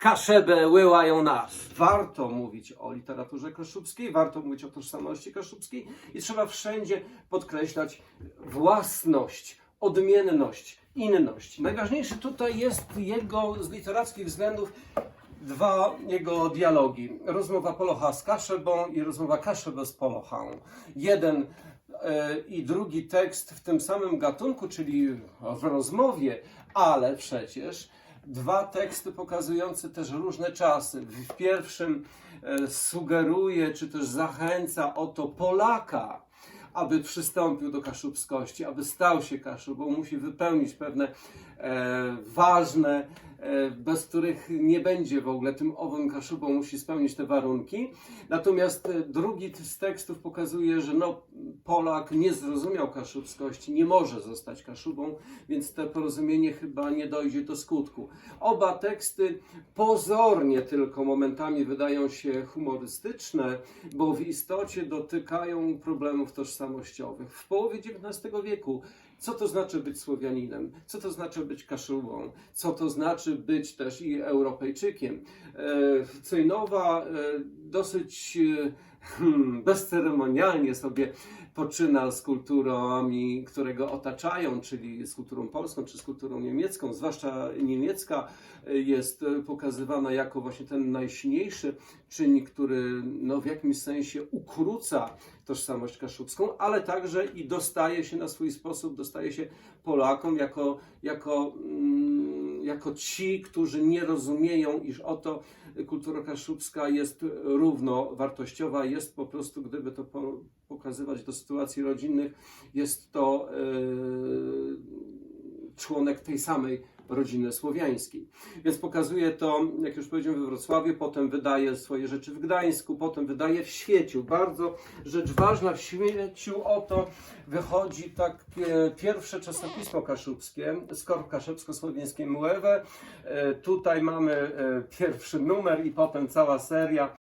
Kaszebę łyłają nas. Warto mówić o literaturze kaszubskiej, warto mówić o tożsamości kaszubskiej i trzeba wszędzie podkreślać własność, odmienność, inność. Najważniejsze tutaj jest jego z literackich względów dwa jego dialogi. Rozmowa Polocha z Kaszebą i rozmowa Kaszeby z Polochą. Jeden e, i drugi tekst w tym samym gatunku, czyli w rozmowie, ale przecież dwa teksty pokazujące też różne czasy. W pierwszym e, sugeruje, czy też zachęca o to Polaka, aby przystąpił do kaszubskości, aby stał się kaszubą, musi wypełnić pewne e, ważne, bez których nie będzie w ogóle tym owym kaszubą, musi spełnić te warunki. Natomiast e, drugi z tekstów pokazuje, że no, Polak nie zrozumiał kaszubskości, nie może zostać kaszubą, więc to porozumienie chyba nie dojdzie do skutku. Oba teksty pozornie tylko momentami wydają się humorystyczne, bo w istocie dotykają problemów tożsamościowych. W połowie XIX wieku co to znaczy być Słowianinem? Co to znaczy być Kaszubą? Co to znaczy być też i Europejczykiem? E, Cejnowa e, dosyć e, hmm, bezceremonialnie sobie poczyna z kulturami, które go otaczają, czyli z kulturą polską czy z kulturą niemiecką. Zwłaszcza niemiecka jest pokazywana jako właśnie ten najsilniejszy czynnik, który no, w jakimś sensie ukróca tożsamość kaszubską, ale także i dostaje się na swój sposób, dostaje się Polakom jako, jako, mm, jako ci, którzy nie rozumieją, iż oto kultura kaszubska jest równowartościowa, jest po prostu, gdyby to po, pokazywać do sytuacji rodzinnych, jest to e, członek tej samej rodziny słowiańskiej. Więc pokazuje to, jak już powiedziałem, we Wrocławiu, potem wydaje swoje rzeczy w Gdańsku, potem wydaje w Świeciu. Bardzo rzecz ważna, w Świeciu oto wychodzi tak e, pierwsze czasopismo kaszubskie, Skorp Kaszubsko-Słowiańskie Młewe. E, tutaj mamy e, pierwszy numer i potem cała seria